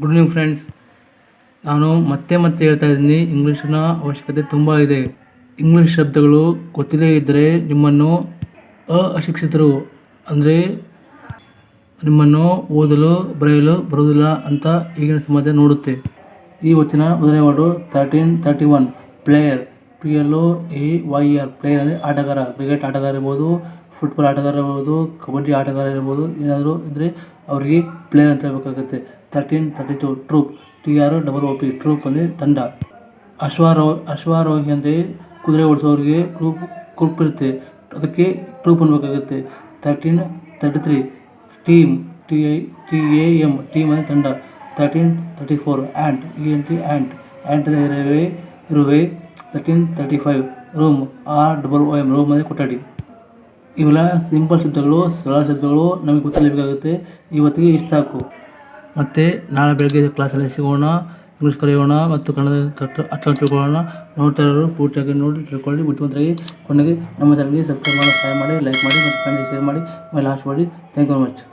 Good evening friends ನಾನು ಮತ್ತೆ ಮತ್ತೆ ಹೇಳ್ತಾ ಇದ್ದೀನಿ. ಇಂಗ್ಲೀಷಿನ ಅವಶ್ಯಕತೆ ತುಂಬ ಇದೆ. ಇಂಗ್ಲೀಷ್ ಶಬ್ದಗಳು ಗೊತ್ತಿಲ್ಲೇ ಇದ್ದರೆ ನಿಮ್ಮನ್ನು ಅಶಿಕ್ಷಿತರು, ಅಂದರೆ ನಿಮ್ಮನ್ನು ಓದಲು, ಬರೆಯಲು ಬರುವುದಿಲ್ಲ ಅಂತ ಈಗಿನ ಸಮಾಜ ನೋಡುತ್ತೆ. ಈ ಹೊತ್ತಿನ ಮೊದಲನೇ word thirteen thirty one player P L O A Y R player ಅಂದರೆ ಆಟಗಾರ ಕ್ರಿಕೆಟ್ ಆಟಗಾರ ಇರ್ಬೋದು ಫುಟ್ಬಾಲ್ ಆಟಗಾರ ಇರ್ಬೋದು, ಕಬಡ್ಡಿ ಆಟಗಾರ ಇರ್ಬೋದು, ಏನಾದರೂ ಇದ್ದರೆ ಅವರಿಗೆ ಪ್ಲೇಯರ್ ಅಂತ ಹೇಳಬೇಕಾಗುತ್ತೆ. Thirteen thirty two troop T R double O P troop ಅಂದರೆ ತಂಡ. ಅಶ್ವಾರೋ, ಅಶ್ವಾರೋಹಿ ಅಂದರೆ ಕುದುರೆ ಓಡಿಸೋರಿಗೆ ಗ್ರೂಪ್ ಗ್ರೂಪ್ ಇರುತ್ತೆ. ಅದಕ್ಕೆ troop ಅನ್ಬೇಕಾಗುತ್ತೆ. Thirteen thirty three team T I T A M team ಅಂದರೆ ತಂಡ. Thirteen thirty four ant E N T ant ant ಇರುವೆ ಇರುವೆ. Thirteen thirty five room R double O M room ಅಂದರೆ ಕೊಠಡಿ. ಇವೆಲ್ಲ simple ಶಬ್ದಗಳು, ಸರಳ ಶಬ್ದಗಳು ನಮಗೆ ಗೊತ್ತಿರಬೇಕಾಗುತ್ತೆ. ಇವತ್ತಿಗೆ ಇಷ್ಟು ಸಾಕು. ಮತ್ತು ನಾಳೆ ಬೆಳಗ್ಗೆ ಕ್ಲಾಸಲ್ಲಿ ಸಿಗೋಣ ಇಂಗ್ಲೀಷ್ ಕಲಿಯೋಣ ಮತ್ತು ಕನ್ನಡ ಅರ್ಥ ತಿಳ್ಕೊಳ್ಳೋಣ. ನೋಡ್ತಾ ಇರೋರು ಪೂರ್ತಿಯಾಗಿ ನೋಡಿ, ತಿಳ್ಕೊಳ್ಳಿ. ಬುದ್ಧಿವಂತರಾಗಿ ಕೊನೆಗೆ ನಮ್ಮ ಚಾನಲ್ಗೆ ಸಬ್ಸ್ಕ್ರೈಬ್ ಮಾಡಿ ಸಹಾಯ ಮಾಡಿ ಲೈಕ್ ಮಾಡಿ, ಮತ್ತು ಫ್ರೆಂಡ್ಸ್ ಶೇರ್ ಮಾಡಿ. ಮೈ ಲಾಸ್ಟ್ ಮಾಡಿ ಥ್ಯಾಂಕ್ ಯು ವೆರಿ ಮಚ್